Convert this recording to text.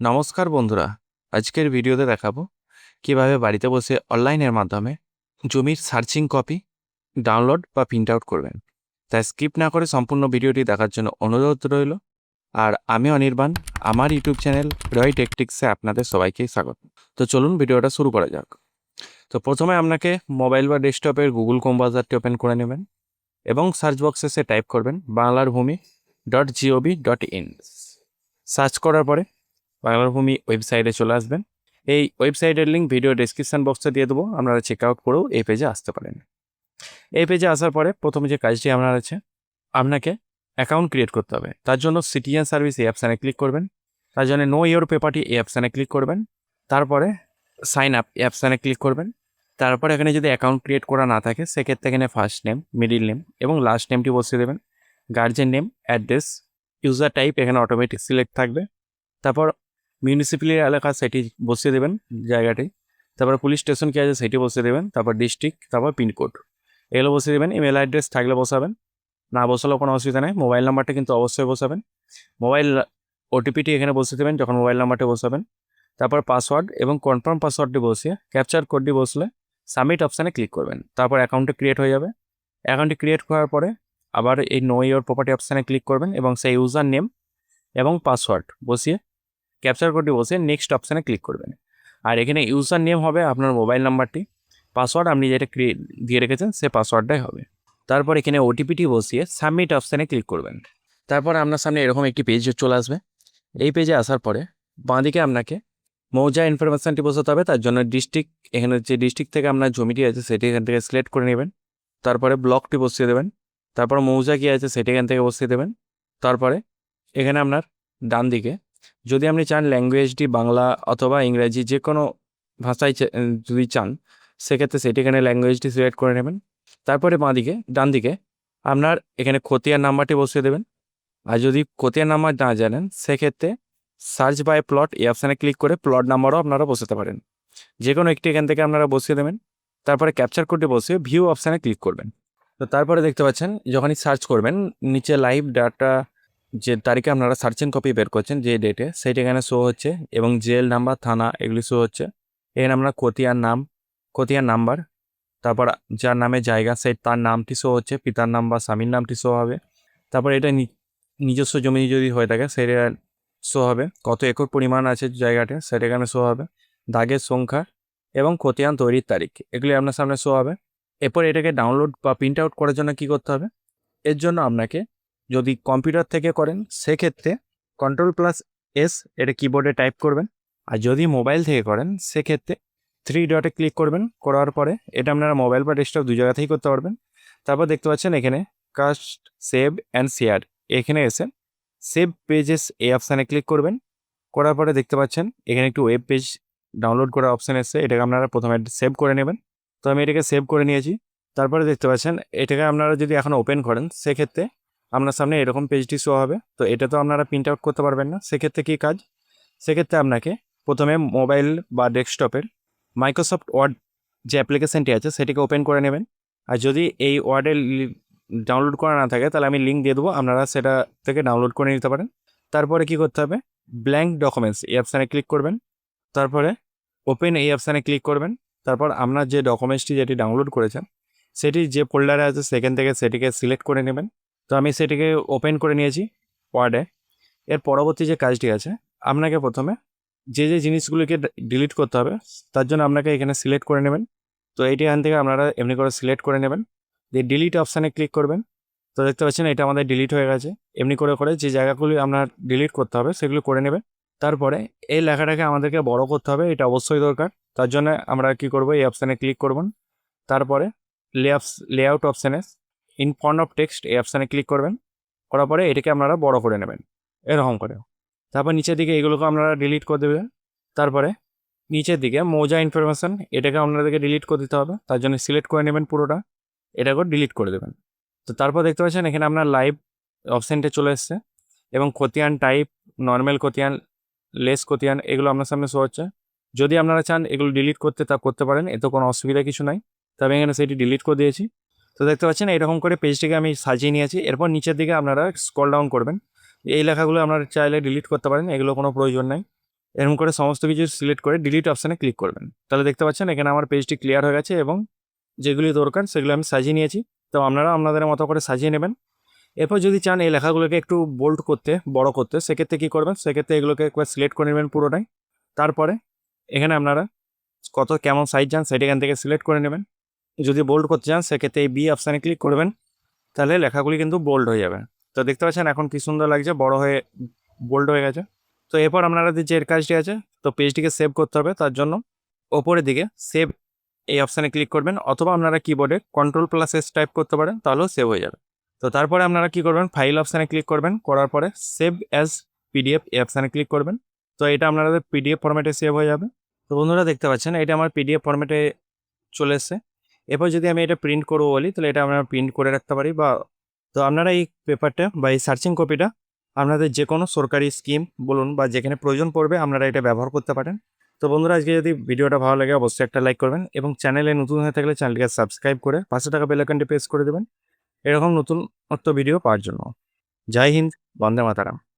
নমস্কার বন্ধুরা, আজকের ভিডিওতে দেখাবো কীভাবে বাড়িতে বসে অনলাইনের মাধ্যমে জমির সার্চিং কপি ডাউনলোড বা প্রিন্ট আউট করবেন। তাই স্কিপ না করে সম্পূর্ণ ভিডিওটি দেখার জন্য অনুরোধ রইল। আর আমি অনির্বাণ, আমার ইউটিউব চ্যানেল রয় টেকটিক্সে আপনাদের সবাইকে স্বাগত। তো চলুন ভিডিওটা শুরু করা যাক। তো প্রথমে আপনাকে মোবাইল বা ডেস্কটপের গুগল কম ওপেন করে নেবেন এবং সার্চ বক্সে সে টাইপ করবেন বাংলার ভূমি dot GOV dot in. Search করার পরে বাংলার ভূমি ওয়েবসাইটে চলে আসবেন। এই ওয়েবসাইটের লিঙ্ক ভিডিও ডেসক্রিপশন বক্সে দিয়ে দেবো, আপনারা চেক আউট করেও এই পেজে আসতে পারেন। এই পেজে আসার পরে প্রথমে যে কাজটি আপনার আছে, আপনাকে অ্যাকাউন্ট ক্রিয়েট করতে হবে। তার জন্য সিটিজেন সার্ভিস এই অপশানে ক্লিক করবেন। তার জন্য নো ইয়োর পেপারটি এই অপশানে ক্লিক করবেন। তারপরে সাইন আপ এই অপশানে ক্লিক করবেন। তারপর এখানে যদি অ্যাকাউন্ট ক্রিয়েট করা না থাকে, সেক্ষেত্রে এখানে ফার্স্ট নেম মিডিল নেম এবং লাস্ট নেমটি বসিয়ে দেবেন। Guardian name address user type এখানে অটোমেটিক সিলেক্ট থাকবে। তারপর মিউনিসিপ্যালিটি এলাকা সেটি বসিয়ে দেবেন জায়গাটি। তারপর পুলিশ স্টেশন কি আছে সেটি বসিয়ে দেবেন। তারপর ডিস্ট্রিক্ট, তারপর পিনকোড এগুলো বসিয়ে দেবেন, ইমেল অ্যাড্রেস থাকলে বসাবেন। না বসালেও কোনো অসুবিধা নেই। মোবাইল নাম্বারটা কিন্তু অবশ্যই বসাবেন। মোবাইল ওটিপিটি এখানে বসিয়ে দেবেন, যখন মোবাইল নাম্বারটা বসাবেন। তারপর পাসওয়ার্ড এবং কনফার্ম পাসওয়ার্ডটি বসিয়ে ক্যাপচার কোডটি বসলে সাবমিট অপশানে ক্লিক করবেন। তারপর অ্যাকাউন্টটি ক্রিয়েট হয়ে যাবে। অ্যাকাউন্টটি ক্রিয়েট করার পরে আবার এই নো ইয়োর প্রপার্টি অপশানে ক্লিক করবেন এবং সেই ইউজার নেম এবং পাসওয়ার্ড বসিয়ে ক্যাপচার কোডটি বসে নেক্সট অপশানে ক্লিক করবেন। আর এখানে ইউজার নেম হবে আপনার মোবাইল নাম্বারটি পাসওয়ার্ড আপনি যেটা দিয়ে রেখেছেন সে পাসওয়ার্ডটাই হবে। তারপর এখানে ওটিপিটি বসিয়ে সাবমিট অপশানে ক্লিক করবেন। তারপর আপনার সামনে এরকম একটি পেজ চলে আসবে। এই পেজে আসার পরে বাঁদিকে আপনাকে মৌজা ইনফরমেশানটি বসাতে হবে। তার জন্য ডিস্ট্রিক্ট এখানে যে ডিস্ট্রিক্ট থেকে আপনার জমিটি আছে সেটি এখান থেকে সিলেক্ট করে নেবেন। তারপরে ব্লকটি বসিয়ে দেবেন। তারপর মৌজা কী আছে সেটি এখান থেকে বসিয়ে দেবেন। তারপরে এখানে আপনার ডান দিকে যদি আপনি চান ল্যাঙ্গুয়েজটি বাংলা অথবা ইংরাজি যে কোনো ভাষায় যদি চান, সেক্ষেত্রে সেটি এখানে ল্যাঙ্গুয়েজটি সিলেক্ট করে নেবেন। তারপরে বাঁ দিকে ডান দিকে আপনার এখানে খতিয়ার নাম্বারটি বসিয়ে দেবেন। আর যদি খতিয়ার নাম্বার না জানেন, সেক্ষেত্রে সার্চ বাই প্লট এই অপশানে ক্লিক করে প্লট নাম্বারও আপনারা বসাতে পারেন। যে কোনো একটি এখান থেকে আপনারা বসিয়ে দেবেন। তারপরে ক্যাপচার কোডটি বসিয়ে ভিউ অপশানে ক্লিক করবেন। তো তারপরে দেখতে পাচ্ছেন, যখনই সার্চ করবেন, নিচে লাইভ ডাটা যে তারিখে আপনারা সার্চেন কপি বের করছেন, যে ডেটে সেইটা এখানে শো হচ্ছে এবং জেল নাম্বার থানা, এগুলি শো হচ্ছে। এখানে আমরা খতিয়ার নাম খতিয়ার নাম্বার তারপর যার নামে জায়গা, সেই তার নামটি শো হচ্ছে, পিতার নাম বা স্বামীর নামটি শো হবে। তারপর এটা নিজস্ব জমি যদি হয়ে থাকে, সেটা শো হবে। কত একর পরিমাণ আছে জায়গাটা সেটা এখানে শো হবে। দাগের সংখ্যা এবং খতিয়ান তৈরির তারিখ, এগুলি আপনার সামনে শো হবে। এরপর এটাকে ডাউনলোড বা প্রিন্ট আউট করার জন্য কী করতে হবে? এর জন্য আপনাকে যদি কম্পিউটার থেকে করেন, সেক্ষেত্রে কন্ট্রোল প্লাস এস এটা কিবোর্ডে টাইপ করবেন। আর যদি মোবাইল থেকে করেন, সেক্ষেত্রে থ্রি ডটে ক্লিক করবেন। করার পরে এটা আপনারা মোবাইল বা ডেস্কটপ দু জায়গা থেকেই করতে পারবেন। তারপর দেখতে পাচ্ছেন এখানে কাস্ট সেভ অ্যান্ড শেয়ার এখানে এসে সেভ পেজেস এই অপশানে ক্লিক করবেন। করার পরে দেখতে পাচ্ছেন এখানে একটু ওয়েব পেজ ডাউনলোড করার অপশান এসছে। এটাকে আপনারা প্রথমে সেভ করে নেবেন। তো আমি এটাকে সেভ করে নিয়েছি। তারপরে দেখতে পাচ্ছেন এটাকে আপনারা যদি এখন ওপেন করেন, সেক্ষেত্রে আপনার সামনে এরকম পেজটি শো হবে। তো এটা তো আপনারা প্রিন্ট আউট করতে পারবেন না। সেক্ষেত্রে কী কাজ? সেক্ষেত্রে আপনাকে প্রথমে মোবাইল বা ডেস্কটপের মাইক্রোসফট ওয়ার্ড যে অ্যাপ্লিকেশনটি আছে, সেটিকে ওপেন করে নেবেন। আর যদি এই ওয়ার্ডের ডাউনলোড করা না থাকে, তাহলে আমি লিঙ্ক দিয়ে দেবো। আপনারা সেটা থেকে ডাউনলোড করে নিতে পারেন। তারপরে কি করতে হবে? ব্ল্যাঙ্ক ডকুমেন্টস এই অপশানে ক্লিক করবেন। তারপরে ওপেন এই অপশানে ক্লিক করবেন। তারপর আপনার যে ডকুমেন্টসটি যেটি ডাউনলোড করেছেন, সেটি যে ফোল্ডারে আছে, সেখান থেকে সেটিকে সিলেক্ট করে নেবেন। তো আমি সেটিকে ওপেন করে নিয়েছি ওয়ার্ডে এর পরবর্তী যে কাজটি আছে, আপনাকে প্রথমে যে যে জিনিসগুলিকে ডিলিট করতে হবে, তার জন্য আপনাকে এখানে সিলেক্ট করে নেবেন। তো এইটি এখান থেকে আপনারা এমনি করে সিলেক্ট করে নেবেন। দিয়ে ডিলিট অপশানে ক্লিক করবেন। তো দেখতে পাচ্ছেন এটা আমাদের ডিলিট হয়ে গেছে। এমনি করে করে যে জায়গাগুলি আপনার ডিলিট করতে হবে, সেগুলো করে নেবেন। তারপরে এই লেখাটাকে আমাদেরকে বড় করতে হবে, এটা অবশ্যই দরকার। তার জন্য আমরা কি করব, এই অপশানে ক্লিক করবেন তারপরে লেআপস লেআউট অপশানে ইন ফন্ট অফ টেক্সট এই অপশানে ক্লিক করবেন। করার পরে এটাকে আপনারা বড় করে নেবেন, এরকম করে। তারপর নিচের দিকে এগুলোকে আপনারা ডিলিট করে দেবেন। তারপরে নিচের দিকে মৌজা ইনফরমেশান এটাকে আপনাদেরকে ডিলিট করে দিতে হবে। তার জন্য সিলেক্ট করে নেবেন পুরোটা এটাকে ডিলিট করে দেবেন। তো তারপর দেখতে পাচ্ছেন এখানে আপনার লাইভ অপশানটা চলে এসছে এবং খতিয়ান টাইপ নর্মাল খতিয়ান লেস খতিয়ান এগুলো আপনার সামনে শো হচ্ছে। যদি আপনারা চান এগুলো ডিলিট করতে তা করতে পারেন, এতে কোনো অসুবিধা কিছু নাই। তবে এখানে সেটি ডিলিট করে দিয়েছি। তো দেখতে পাচ্ছেন, এরকম করে পেজটিকে আমি সাজিয়ে নিয়েছি। এরপর নিচের দিকে আপনারা স্ক্রল ডাউন করবেন। এই লেখাগুলো আপনারা চাইলে ডিলিট করতে পারেন, এগুলো কোনো প্রয়োজন নাই। এরকম করে সমস্ত কিছু সিলেক্ট করে ডিলিট অপশানে ক্লিক করবেন। তাহলে দেখতে পাচ্ছেন, এখানে আমার পেজটি ক্লিয়ার হয়ে গেছে এবং যেগুলি দরকার সেগুলো আমি সাজিয়ে নিয়েছি। তো আপনারা আপনাদের মতো করে সাজিয়ে নেবেন। এরপর যদি চান এই লেখাগুলোকে একটু বোল্ড করতে, বড় করতে, সেক্ষেত্রে কী করবেন? সেক্ষেত্রে এগুলোকে একবার সিলেক্ট করে নেবেন পুরোটাই। তারপরে এখানে আপনারা কত, কেমন সাইজ চান সেটা এখান থেকে সিলেক্ট করে নেবেন। যদি বোল্ড করতে চান, সেক্ষেত্রে এই বি অপশানে ক্লিক করবেন। তাহলে লেখাগুলি কিন্তু বোল্ড হয়ে যাবে। তো দেখতে পাচ্ছেন এখন কি সুন্দর লাগছে, বড় হয়ে বোল্ড হয়ে গেছে। তো এরপর আপনাদের যে এর কাজটি আছে, তো পেজটিকে সেভ করতে হবে। তার জন্য ওপরের দিকে সেভ এই অপশানে ক্লিক করবেন। অথবা আপনারা কিবোর্ডে কন্ট্রোল প্লাস এস টাইপ করতে পারেন, তাহলেও সেভ হয়ে যাবে। তো তারপরে আপনারা কি করবেন ফাইল অপশানে ক্লিক করবেন। করার পরে সেভ অ্যাজ পিডিএফ এই অপশানে ক্লিক করবেন। তো এটা আপনাদের পিডিএফ ফরম্যাটে সেভ হয়ে যাবে। তো বন্ধুরা দেখতে পাচ্ছেন, এটা আমার পিডিএফ ফরম্যাটে চলে এসছে। এরপর যদি আমি এটা প্রিন্ট করব বলি, তাহলে এটা আমরা প্রিন্ট করে রাখতে পারি বা, তো আপনারা এই পেপারটা বা এই সার্চিং কপিটা আপনাদের যে কোনো সরকারি স্কিম বলুন বা যেখানে প্রয়োজন পড়বে আপনারা এটা ব্যবহার করতে পারেন। তো বন্ধুরা, আজকে যদি ভিডিওটা ভালো লাগে অবশ্যই একটা লাইক করবেন এবং চ্যানেলে নতুন হয়ে থাকলে চ্যানেলটিকে সাবস্ক্রাইব করে পাঁচশো টাকা বেলাইকনটি প্রেস করে দেবেন। এরকম নতুন ভিডিও পাওয়ার জন্য। জয় হিন্দ, বন্দে মাতারাম।